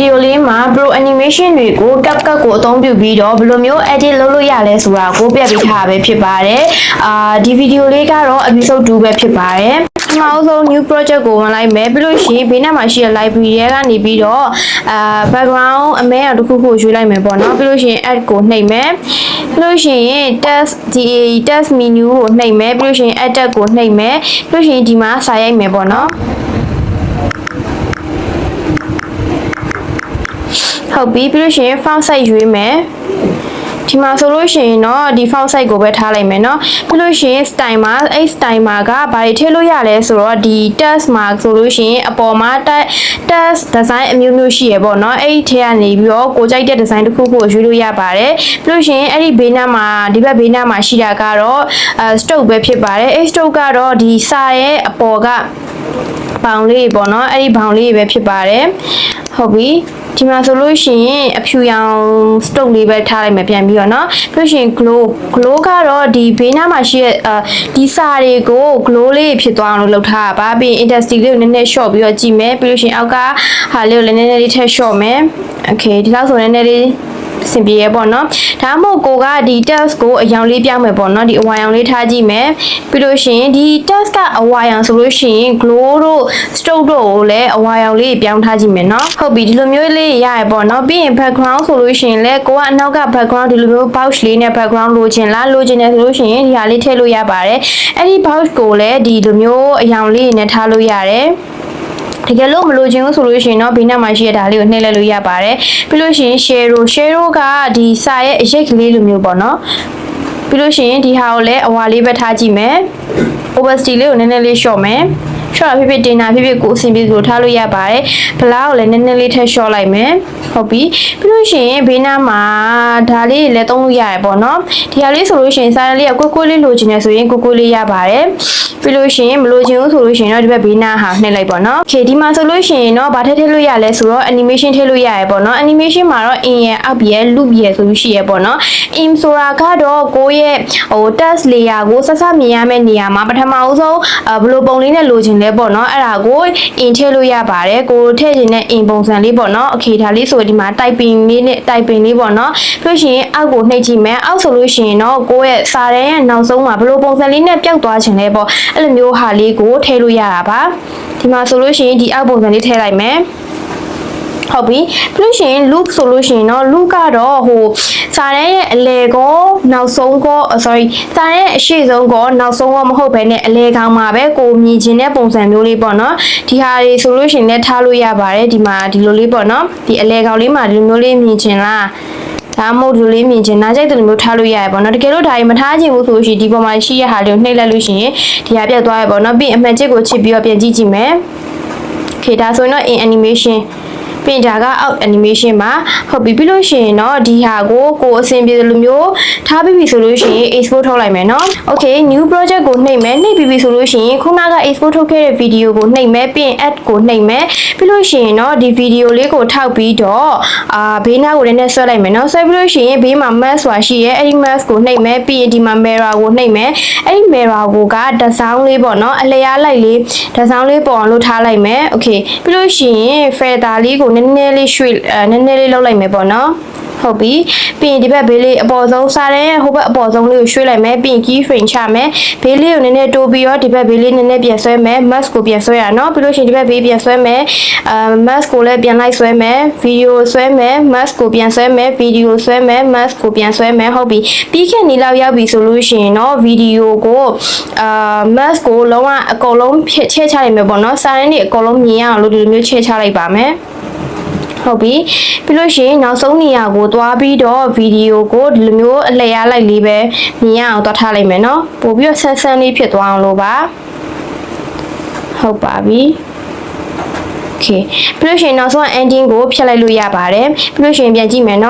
ဒီယိုလေးမှာ pro animation တွေကို CapCut ကိုအသုံးပြုပြီးတော့ဘယ်လိုမျိုး edit လုပ်လို့ရလဲဆိုတာကိုပြပြထားပဲဖြစ်ပါတယ်အာဒီဗီဒီယိုလေးကတော့ episode 2ပဲဖြစ်ပါတယ်ပထမဆုံး new project ကိုဝင်လိုက်မယ်ပြီးလို့ရှိရင်ဘေးနားမှာရှိတဲ့ library တွေကနေပြီးတော့အာ background အမဲအောင်တစ်ခုခုရွှေ့လိုက်မယ်ပေါ့နော်ပြီးလို့ရှိရင် add ကိုနှိပ်မယ်ပြီးလို့ရှိရင် test ဒီ test menu ကိုနှိပ်မယ်ပြီးလို့ရှိရင် edit ကိုနှိပ်မယ်ပြီးလို့ရှိရင်ဒီမှာစာရိုက်မယ်ပေါ့နော် ဟုတ်ပြီပြီးလို့ရှိရင် font size ရွေးမယ်ဒီမှာဆိုလို့ရှိရင်တော့ဒီ font size ကိုပဲထားလိုက်မယ်เนาะပြီးလို့ရှိရင် style မှာအဲ့ style မှာကဘာတွေထည့်လို့ရလဲဆိုတော့ဒီ text မှာဆိုလို့ရှိရင်အပေါ်မှာ text design အမျိုးမျိုးရှိရပေါ့เนาะအဲ့ဒီထဲကနေပြီးတော့ကိုကြိုက်တဲ့ design တစ်ခုခုကိုရွေးလို့ရပါတယ်ပြီးလို့ရှိရင်အဲ့ဒီဘေးနားမှာဒီဘက်ဘေးနားမှာရှိတာကတော့အဲ stroke ပဲဖြစ်ပါတယ်အဲ့ stroke ကတော့ဒီစာရဲ့အပေါ်က ဘောင်လေးပေါ့နော်အဲ့ဒီဘောင်လေးပဲဖြစ်ပါတယ်ဟုတ်ပြီ ဒီမှာဆိုလို့ရှိရင်အဖြူရောင် stock လေးပဲထားလိုက်မယ်ပြန်ပြီးတော့เนาะပြီးလို့ရှိရင် glow glow ကတော့ဒီဘေးနားမှာရှိတဲ့အာဒီစာတွေကို glow လေးဖြစ်သွားအောင်လို့လုပ်ထားတာပါပြီးရင် industry လေးကိုနည်းနည်း short ပြီးတော့ကြည့်မယ်ပြီးလို့ရှိရင်အောက်ကဟာလေးကိုလည်းနည်းနည်းလေးထည့် short မယ် okay ဒီလောက်ဆိုနည်းနည်းလေး စင်ပြေရပေါ့နော်ဒါမှမဟုတ်ကိုကဒီ test ကိုအယောင်လေးပြောင်းမယ်ပေါ့နော်ဒီအဝါရောင်လေးထားကြည့်မယ်ပြီးလို့ရှိရင်ဒီ test ကအဝါရောင်ဆိုလို့ရှိရင် glow တို့ stroke တို့ကိုလည်းအဝါရောင်လေးပြောင်းထားကြည့်မယ်နော်ဟုတ်ပြီဒီလိုမျိုးလေးရရပေါ့နော်ပြီးရင် background ဆိုလို့ရှိရင်လည်းကိုကအနောက်က background ဒီလိုမျိုး box လေးနဲ့ background လိုချင်လားလိုချင်တယ်ဆိုလို့ရှိရင်ဒီဟာလေးထည့်လို့ရပါတယ်အဲ့ဒီ box ကိုလည်းဒီလိုမျိုးအယောင်လေးနဲ့ထားလို့ရတယ် တကယ်လို့မလိုချင်ဘူးဆိုလို့ရှိရင်တော့ဘေးနားမှာရှိတဲ့ဒါလေးကိုနှိပ်လိုက်လို့ရပါတယ်ပြီးလို့ရှိရင် share တို့ share တို့ကဒီစာရဲ့အရိတ်ကလေးလိုမျိုးပေါ့နော်ပြီးလို့ရှိရင်ဒီဟာကိုလည်းအဝါလေးပဲထားကြည့်မယ် opacity လေးကိုနည်းနည်းလေး short မယ် short ဖြစ်ဖြစ်တင်တာဖြစ်ဖြစ်ကိုအဆင်ပြေလို့ထားလို့ရပါတယ်ဘလားကိုလည်းနည်းနည်းလေးထည့် short လိုက်မယ်ဟုတ်ပြီပြီးလို့ရှိရင်ဘေးနားမှာဒါလေးတွေလည်းသုံးလို့ရတယ်ပေါ့နော်ဒီဟာလေးဆိုလို့ရှိရင်စာရလေးကကွက်ကွက်လေးလိုချင်တယ်ဆိုရင်ကွက်ကွက်လေးရပါတယ်ပြီးလို့ရှိရင်မလိုချင်ဘူးဆိုလို့ရှိရင်တော့ဒီဘက်ဘေးနားဟာနှိပ်လိုက်ပေါ့နော် okay ဒီမှာဆိုလို့ရှိရင်တော့ဘာထည့်ထည့်လို့ရလဲဆိုတော့ animation ထည့်လို့ရတယ်ပေါ့နော် animation မှာတော့ in ရဲ့ out ရဲ့ loop ရဲ့ဆိုပြီးရှိရပေါ့နော် in ဆိုတာကတော့ကိုယ့်ရဲ့ဟို test layer ကိုဆက်ဆက်မြင်ရမယ့်နေရာမှာပထမအဆုံးဘယ်လိုပုံလေးနဲ့လိုချင်လဲပေါ့နော်အဲ့ဒါကို in ထည့်လို့ရပါတယ်ကိုထည့်ခြင်းနဲ့ in ပုံစံလေးပေါ့နော် okay ဒါလေးဆိုဒီမှာ typing လေးနဲ့ typing လေးပေါ့နော်ပြီးလို့ရှိရင်အောက်ကိုနှိပ်ကြည့်မယ်အောက်ဆိုလို့ရှိရင်တော့ကိုယ့်ရဲ့စာတန်းရဲ့နောက်ဆုံးမှာဘယ်လိုပုံစံလေးနဲ့ပျောက်သွားခြင်းလဲပေါ့အဲ့လိုမျိုးဟာလေးကိုထည့်လို့ရတာပါဒီမှာဆိုလို့ရှိရင်ဒီအောက်ပုံစံလေးထည့်လိုက်မယ် ဟုတ်ပြီပြီးလို့ရှိရင် loop ဆိုလို့ရှိရင်တော့ loop ကတော့ဟိုစာတန်းရဲ့အလဲကောနောက်ဆုံးကော sorry စာတန်းရဲ့အရှိဆုံးကောနောက်ဆုံးကောမဟုတ်ဘဲနဲ့အလဲကောင်မှာပဲကိုမြင်ခြင်းတဲ့ပုံစံမျိုးလေးပေါ့နော်ဒီဟာတွေဆိုလို့ရှိရင်လည်းထားလို့ရပါတယ်ဒီမှာဒီလိုလေးပေါ့နော်ဒီအလဲကောင်လေးမှာဒီလိုမျိုးလေးမြင်ခြင်းလားဒါမှမဟုတ်ဒီလိုလေးမြင်ချင်နားကြိုက်တယ်လို့မျိုးထားလို့ရရပေါ့နော်တကယ်လို့ဒါကြီးမထားချင်ဘူးဆိုရှင်ဒီပေါ်မှာရှိရဟာလေးကိုနှိပ်လိုက်လို့ရှိရင်ဒီဟာပြတ်သွားရပေါ့နော်ပြီးအမှန်ချစ်ကိုချစ်ပြီးတော့ပြန်ကြည့်ကြည့်မယ် okay ဒါဆိုရင်တော့ in animation ပြင်တာက out animation မှာဟုတ်ပြီပြီးလို့ရှိရင်တော့ဒီဟာကိုကိုအဆင်ပြေတယ်လို့မျိုးထားပြီးပြီဆိုလို့ရှိရင် export ထုတ်လိုက်မယ်เนาะ okay new project ကိုနှိပ်မယ်နှိပ်ပြီးပြီဆိုလို့ရှိရင်ခုနက export ထုတ်ခဲ့တဲ့ video ကိုနှိပ်မယ်ပြီးရင် add ကိုနှိပ်မယ်ပြီးလို့ရှိရင်တော့ဒီ video လေးကိုထောက်ပြီးတော့အာဘေးနားကိုလည်းနဲ့ဆွဲလိုက်မယ်เนาะဆွဲပြီးလို့ရှိရင်ဘေးမှာ mask ဆိုတာရှိရဲအဲ့ဒီ mask ကိုနှိပ်မယ်ပြီးရင်ဒီမှာ mirror ကိုနှိပ်မယ်အဲ့ဒီ mirror ကိုကတစောင်းလေးပေါ့เนาะအလျားလိုက်လေးတစောင်းလေးပေါ်အောင်လုပ်ထားလိုက်မယ် okay ပြီးလို့ရှိရင် feather လေးကို နည်းနည်းလေးရွှေ့အဲနည်းနည်းလေးလုပ်လိုက်မယ်ပေါ့နော်ဟုတ်ပြီပြီးရင်ဒီဘက်ဘေးလေးအပေါ်ဆုံးစားတဲ့ဟိုဘက်အပေါ်ဆုံးလေးကိုရွှေ့လိုက်မယ်ပြီးရင် key frame ချမယ်ဘေးလေးကိုနည်းနည်းတိုးပြီးတော့ဒီဘက်ဘေးလေးနည်းနည်းပြန်ဆွဲမယ် mask ကိုပြန်ဆွဲရအောင်ပြီးလို့ရှိရင်ဒီဘက်ဘေးပြန်ဆွဲမယ်အာ mask ကိုလည်းပြန်လိုက်ဆွဲမယ် video ဆွဲမယ် mask ကိုပြန်ဆွဲမယ် video ဆွဲမယ် mask ကိုပြန်ဆွဲမယ်ဟုတ်ပြီပြီးခဲ့နေလောက်ရောက်ပြီဆိုလို့ရှိရင်တော့ video ကိုအာ mask ကိုလုံးဝအကုန်လုံးဖြည့်ချဲချလိုက်မယ်ပေါ့နော်စာရင်းတွေအကုန်လုံးမြင်ရအောင်လို့ဒီလိုမျိုးချဲချလိုက်ပါမယ် ဟုတ်ပြီပြီးလို့ရှိရင်နောက်ဆုံးနေရာကိုသွားပြီးတော့ဗီဒီယိုကိုဒီလိုမျိုးအလျားလိုက်လေးပဲမြင်ရအောင်သွားထားလိုက်မယ်เนาะပို့ပြီးတော့ဆန်းဆန်းလေးဖြစ်သွားအောင်လို့ပါဟုတ်ပါပြီ Okay ပြီးလို့ရှိရင်နောက်ဆုံး ending ကိုဖြတ်လိုက်လို့ရပါတယ်ပြီးလို့ရှိရင်ပြန်ကြည့်မယ်เ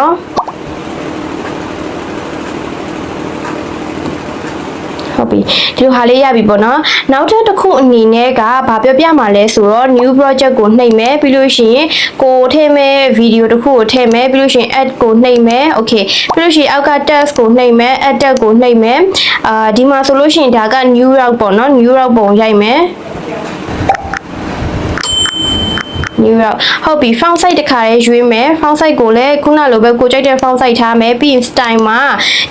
ဒီလိုဟာလေးရပြီပေါ့နော်နောက်ထပ်တစ်ခုအနေနဲ့ကဘာပြောပြမှာလဲဆိုတော့ new project ကိုနှိပ်မယ်ပြီးလို့ရှိရင်ကိုထည့်မယ်ဗီဒီယိုတစ်ခုကိုထည့်မယ်ပြီးလို့ရှိရင် add ကိုနှိပ်မယ် okay ပြီးလို့ရှိရင်အောက်က text ကိုနှိပ်မယ် add tag ကိုနှိပ်မယ်အာဒီမှာဆိုလို့ရှိရင်ဒါက new route ပေါ့နော် new route ပုံရိုက်မယ် New York ဟုတ်ပြီ font size တစ်ခါလေးရွေးမယ် font size ကိုလည်းခုနလိုပဲကိုကြိုက်တဲ့ font size ထားမယ်ပြီးရင် style မှာ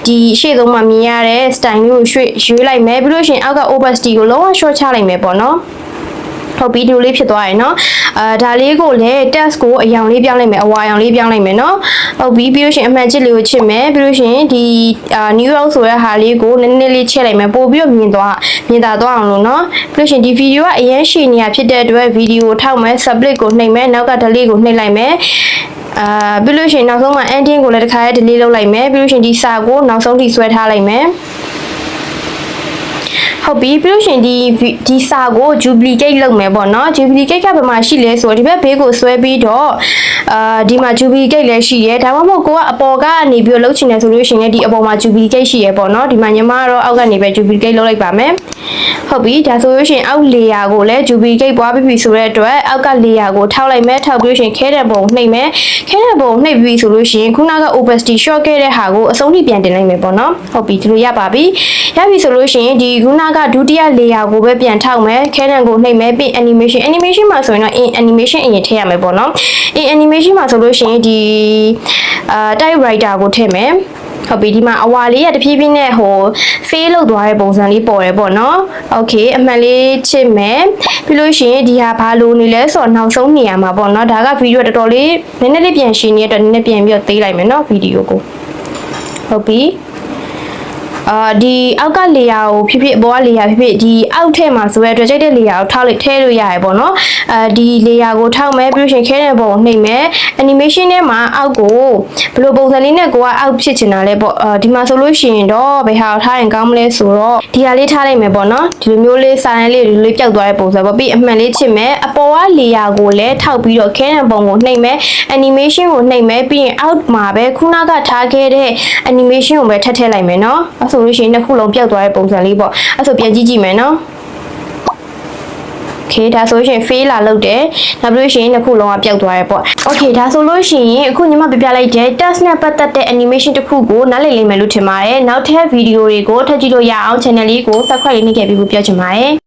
ဒီရှေ့ဆုံးမှာမြင်ရတဲ့ style မျိုးကိုရွှေ့ရွေးလိုက်မယ်ပြီးလို့ရှိရင်အောက်က opacity ကိုလုံးဝ short ချလိုက်မယ်ပေါ့နော် ဟုတ်ပြီဒီလိုလေးဖြစ်သွားရယ်เนาะအာဒါလေးကိုလည်း test ကိုအရောင်လေးပြောင်းလိုက်မယ်အဝါရောင်လေးပြောင်းလိုက်မယ်เนาะဟုတ်ပြီပြီးလို့ရှိရင်အမှန်ချစ်လေးကိုချစ်မယ်ပြီးလို့ရှိရင်ဒီအာ new york ဆိုတဲ့ဟာလေးကိုနည်းနည်းလေးချဲ့လိုက်မယ်ပို့ပြီးတော့မြင်သွားမြင်သာသွားအောင်လို့เนาะပြီးလို့ရှိရင်ဒီဗီဒီယိုကအရင်ရှည်နေရဖြစ်တဲ့အတွက်ဗီဒီယိုထောက်မယ် sublet ကိုနှိပ်မယ်နောက်က delete ကိုနှိပ်လိုက်မယ်အာပြီးလို့ရှိရင်နောက်ဆုံးမှာ ending ကိုလည်းတစ်ခါရဲ delete လုပ်လိုက်မယ်ပြီးလို့ရှိရင်ဒီစာကိုနောက်ဆုံးထိဆွဲထားလိုက်မယ် ဟုတ်ပြီပြီးလို့ရှရင်ဒီဒီစာကို duplicate လုပ်မယ်ပေါ့နော် duplicate ကဘယ်မှာရှိလဲဆိုတော့ဒီဘက်ဘေးကိုဆွဲပြီးတော့အာဒီမှာ duplicate လည်းရှိရဲဒါမှမဟုတ်ကိုကအပေါ်ကနေပြီးတော့လုပ်ချင်တယ်ဆိုလို့ရှိရင်ဒီအပေါ်မှာ duplicate ရှိရဲပေါ့နော်ဒီမှာညီမကတော့အောက်ကနေပဲ duplicate လုပ်လိုက်ပါမယ်ဟုတ်ပြီဒါဆိုလို့ရှိရင်အောက် layer ကိုလည်း duplicate ပွားပြီးပြီဆိုတဲ့အတွက်အောက်က layer ကိုထောက်လိုက်မယ်ထောက်ပြီးလို့ရှိရင်ခဲတဲ့ပုံနှိပ်မယ်ခဲတဲ့ပုံနှိပ်ပြီးဆိုလို့ရှိရင်ခုနက opacity short ခဲ့တဲ့ဟာကိုအဆုံးထိပြန်တင်လိုက်မယ်ပေါ့နော်ဟုတ်ပြီဒီလိုရပါပြီရပြီဆိုလို့ရှိရင်ဒီခုနကဒုတိယ layer ကိုပဲပြန်ထောက်မယ်ခဲတဲ့ကိုနှိပ်မယ်ပြီး animation animation မှာဆိုရင်တော့ in animation အရင်ထည့်ရမယ်ပေါ့နော် in animation မှာဆိုလို့ရှိရင်ဒီအာ type writer ကိုထည့်မယ်ဟုတ်ပြီဒီမှာအဝါလေးရတဖြည်းဖြည်းနဲ့ဟို fail လောက်သွားတဲ့ပုံစံလေးပေါ်တယ်ပေါ့နော် okay အမှန်လေးချစ်မယ်ပြီးလို့ရှိရင်ဒီဟာဘာလို့နေလဲဆိုတော့နောက်ဆုံးနေရာမှာပေါ့နော်ဒါကဗီဒီယိုတော်တော်လေးနည်းနည်းလေးပြန်ရှင်းနေတဲ့အတွက်နည်းနည်းပြန်ပြီးတော့သေးလိုက်မယ်နော်ဗီဒီယိုကိုဟုတ်ပြီ အာဒီအောက်ကလေယာကိုဖြစ်ဖြစ်အပေါ်ကလေယာဖြစ်ဖြစ်ဒီအောက်ထဲမှာဆိုရတဲ့အတွက်ကြိုက်တဲ့လေယာကိုထောက်လိုက်ထဲလို့ရရပေါ့နော်အဲဒီလေယာကိုထောက်မယ်ပြီးလို့ရှရင်ခဲတဲ့ပုံကိုနှိပ်မယ် animation ထဲမှာအောက်ကိုဘယ်လိုပုံစံလေးနဲ့ကိုကအောက်ဖြစ်ချင်တာလဲပေါ့အာဒီမှာဆိုလို့ရှိရင်တော့ဘယ်ဟာကိုထားရင်ကောင်းမလဲဆိုတော့ဒီဟာလေးထားလိုက်မယ်ပေါ့နော်ဒီလိုမျိုးလေးစာရန်လေးဒီလိုလေးပျောက်သွားတဲ့ပုံစံပေါ့ပြီးအမှန်လေးချစ်မယ်အပေါ်ကလေယာကိုလည်းထောက်ပြီးတော့ခဲတဲ့ပုံကိုနှိပ်မယ် animation ကိုနှိပ်မယ်ပြီးရင်အောက်မှာပဲခုနကထားခဲ့တဲ့ animation ကိုပဲထပ်ထည့်လိုက်မယ်နော်အဲဆိုလို့ရှိရင်နှစ်ခုလုံးပျောက်သွားတဲ့ပုံစံလေးပေါ့အဲဆိုပြန်ကြည့်ကြည့်မယ်နော် Okay ဒါဆိုရှင် fail လာလုပ်တယ်။နောက်ပြီးလို့ရှိရင်နှစ်ခုလုံးကပျောက်သွားရဲပေါ့။ Okay ဒါဆိုလို့ရှိရင်အခုညီမပြပြလိုက်တဲ့ test နဲ့ပတ်သက်တဲ့ animation တစ်ခုကိုနားလည်လိမ့်မယ်လို့ထင်ပါတယ်။နောက်ထပ်ဗီဒီယိုတွေကိုထပ်ကြည့်လို့ရအောင် channel လေးကို subscribe လေးနှိပ်ခဲ့ပြီးပြောချင်ပါတယ်။